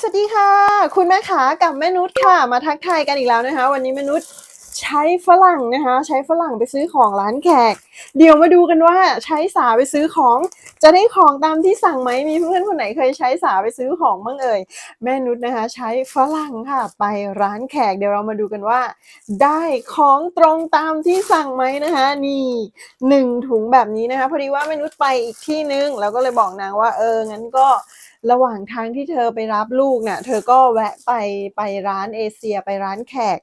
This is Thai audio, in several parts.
สวัสดีค่ะ คุณแม่ขากับแม่นุชค่ะ มาทักทายกันอีกแล้วนะคะ วันนี้แม่นุช ใช้ฝรั่งนะคะ ใช้ฝรั่งไปซื้อของร้านแขก เดี๋ยวมาดูกันว่าใช้สาไปซื้อของ จะได้ของตามที่สั่งไหมมีเพื่อนคนไหนเคยใช้สาไปซื้อของบ้างเอ่ยแม่นุชนะคะ ใช้ฝรั่งค่ะ ไปร้านแขกเดี๋ยวเรามาดูกันว่า ได้ของตรงตามที่สั่งไหมนะคะ นี่หนึ่งถุงแบบนี้นะคะพอดีว่าแม่นุชไปอีกที่นึงแล้วก็เลยบอกนางว่าเอองั้นก็ระหว่างทางที่เธอไปรับลูกเนี่ยเธอก็แวะไปไปร้านเอเชียไปร้านแขก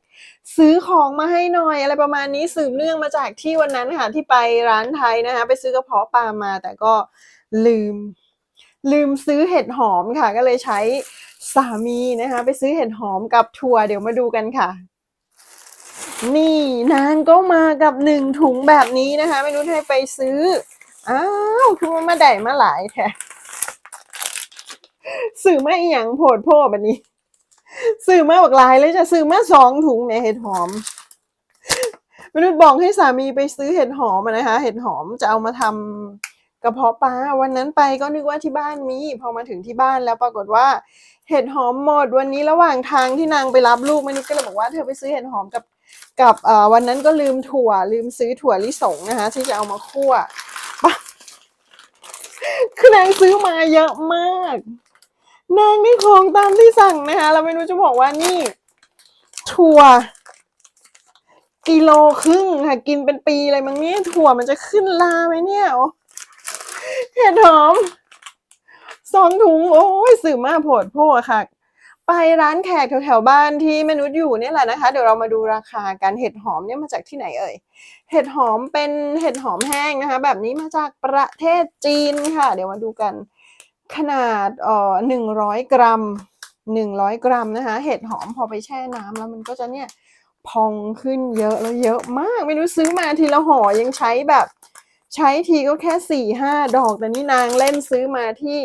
ซื้อของมาให้หน่อยอะไรประมาณนี้สืบเนื่องมาจากที่วันนั้นค่ะที่ไปร้านไทยนะคะไปซื้อกระเพาะปลามาแต่ก็ลืม ลืมซื้อเห็ดหอมค่ะ ก็เลยใช้สามีนะคะ ไปซื้อเห็ดหอมกับถั่วเดี๋ยวมาดูกันค่ะ นี่นางก็มากับหนึ่งถุงแบบนี้นะคะ ไม่รู้ให้ไปซื้ออ้าวคือมันมาได้มาหลายแท้สื่อมาอีหยังโพดโพดแบบนี้ สื่อมาบักหลายเลยจะสื่อมาสองถุงเนี่ยเห็ดหอม มนุษย์บอกให้สามีไปซื้อเห็ดหอมนะคะ เห็ดหอมจะเอามาทำกระเพาะปลาวันนั้นไปก็นึกว่าที่บ้านมีพอมาถึงที่บ้านแล้วปรากฏว่า เห็ดหอมหมดวันนี้ระหว่างทางที่นางไปรับลูกมนุษย์ก็เลยบอกว่าเธอไปซื้อเห็ดหอมกับกับวันนั้นก็ลืมถั่ว ลืมซื้อถั่วลิสงนะคะ ที่จะเอามาคั่วคือนางซื้อมาเยอะมาก นางได้ของตามที่สั่งนะคะ เราไม่รู้จะบอกว่านี่ ถั่ว กิโลครึ่งค่ะกินเป็นปีเลยมั้งเนี่ยถั่วมันจะขึ้นลาไหมเนี่ยเห็ดหอมสองถุงโอ้ยสื่อมาโผดโพอะค่ะ ไปร้านแขกแถวๆบ้านที่มนุชอยู่เนี่ยแหละนะคะ เดี๋ยวเรามาดูราคากันเห็ดหอมเนี่ยมาจากที่ไหนเอ่ยเห็ดหอมเป็นเห็ดหอมแห้งนะคะ แบบนี้มาจากประเทศจีนค่ะ เดี๋ยวมาดูกันขนาดเอ่อหนึ่งร้อยกรัมหนึ่งร้อยกรัมนะคะ เห็ดหอมพอไปแช่น้ำแล้วมันก็จะเนี่ย พองขึ้นเยอะแล้วเยอะมาก ไม่รู้ซื้อมาทีละห่อยังใช้แบบ ใช้ทีก็แค่สี่ห้าดอกแต่นี่นางเล่นซื้อมาที่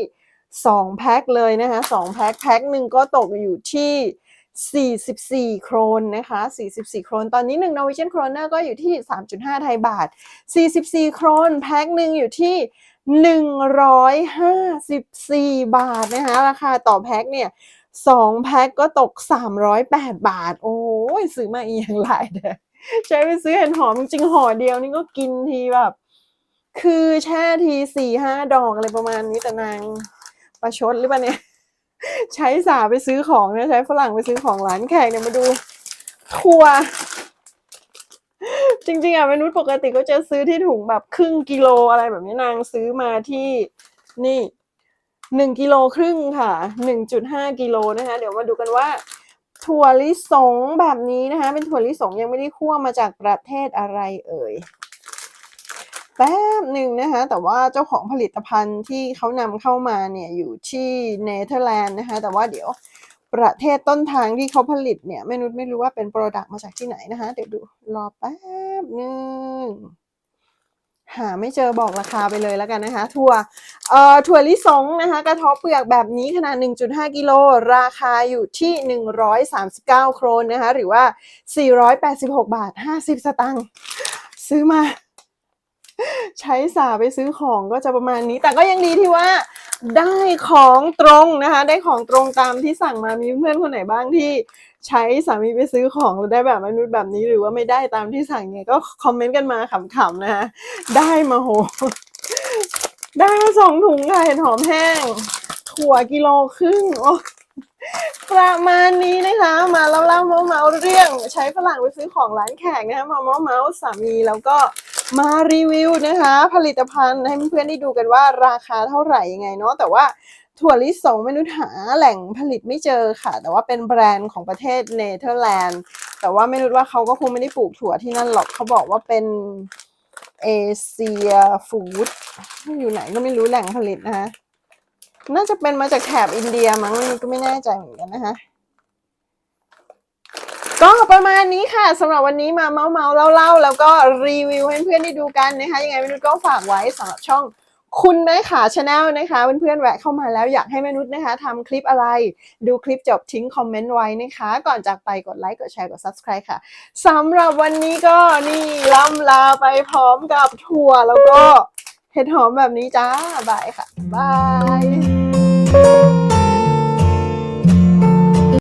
สองแพ็คเลยนะคะสองแพ็คแพ็คหนึ่งก็ตกอยู่ที่ 44 โครนนะคะ 44 โครน ตอนนี้1 Norwegian Kroner ก็อยู่ที่ 3.5 ไทยบาท 44 โครน แพ็คหนึ่งอยู่ที่ 154 บาทนะคะ ราคาต่อแพ็คเนี่ย สองแพ็คก็ตก 308 บาท โอ้ยซื้อมาอีกอย่างไรเด้อใช้ไปซื้อเห็ดหอมจริงห่อเดียวนี่ก็กินทีแบบ คือแช่ทีสี่ห้าดอกอะไรประมาณนี้แต่นางประชดหรือเปล่าเนี่ย ใช้สาไปซื้อของนะใช้ฝรั่งไปซื้อของร้านแขกเนี่ยมาดูถั่วจริงๆอะมนุษย์ปกติก็จะซื้อที่ถุงแบบครึ่งกิโลอะไรแบบนี้นางซื้อมาที่นี่ หนึ่งกิโลครึ่งค่ะหนึ่งจุดห้ากิโลนะคะ เดี๋ยวมาดูกันว่า ถั่วลิสงแบบนี้นะคะ เป็นถั่วลิสงยังไม่ได้คั่วมาจากประเทศอะไรเอ่ยแป๊บหนึ่งนะคะ แต่ว่าเจ้าของผลิตภัณฑ์ที่เขานำเข้ามาเนี่ยอยู่ที่เนเธอร์แลนด์นะคะ แต่ว่าเดี๋ยวประเทศต้นทางที่เขาผลิตเนี่ยไม่นุชไม่รู้ว่าเป็นโปรดักต์มาจากที่ไหนนะคะ เดี๋ยวดูรอแป๊บหนึ่ง หาไม่เจอบอกราคาไปเลยแล้วกันนะคะ ถั่วเอ่อถั่วลิสงนะคะกระทบเปลือกแบบนี้ขนาด 1.5 กิโลราคาอยู่ที่ 139 โครนนะคะหรือว่า 486 บาท 50 สตางค์ซื้อมา ใช้สาไปซื้อของก็จะประมาณนี้ แต่ก็ยังดีที่ว่า ได้ของตรงนะคะ ได้ของตรงตามที่สั่งมามีเพื่อนคนไหนบ้างที่ใช้สามีไปซื้อของแล้วได้แบบมนุษย์แบบนี้หรือว่าไม่ได้ตามที่สั่งเนี่ยก็คอมเมนต์กันมาขำๆนะคะได้มาโห ได้มาสองถุงค่ะเห็ดหอมแห้ง ถั่วกิโลครึ่งโอ้ประมาณนี้นะคะ มาเล่าเล่าเมาเมาเรื่อง ใช้ฝรั่งไปซื้อของร้านแขกนะคะมาเมาเมาสามีแล้วก็ มารีวิวนะคะ ผลิตภัณฑ์ให้เพื่อนๆได้ดูกันว่าราคาเท่าไหร่ยังไงเนาะแต่ว่าถั่วลิสงไม่รู้หาแหล่งผลิตไม่เจอค่ะ แต่ว่าเป็นแบรนด์ของประเทศเนเธอร์แลนด์แต่ว่าไม่รู้ว่าเขาก็คงไม่ได้ปลูกถั่วที่นั่นหรอกเขาบอกว่าเป็นเอเชียฟู้ดอยู่ไหนก็ไม่รู้แหล่งผลิตนะคะน่าจะเป็นมาจากแถบอินเดียมั้งนี่ก็ไม่แน่ใจเหมือนกันนะคะ ก็ประมาณนี้ค่ะสำหรับวันนี้มาเมาเมาเล่าเล่าแล้วก็รีวิวให้เพื่อนได้ดูกันนะคะยังไงมนุษย์ก็ฝากไว้สำหรับช่องคุณแม่ขาชาแนลนะคะเพื่อนๆแวะเข้ามาแล้วอยากให้มนุษย์นะคะทำคลิปอะไร ดูคลิปจบทิ้งคอมเมนต์ไว้นะคะ ก่อนจากไปกดไลค์กดแชร์กด subscribe ค่ะสำหรับวันนี้ก็นี่ล่ำลาไปพร้อมกับถั่วแล้วก็เห็ดหอมแบบนี้จ้าบายค่ะบาย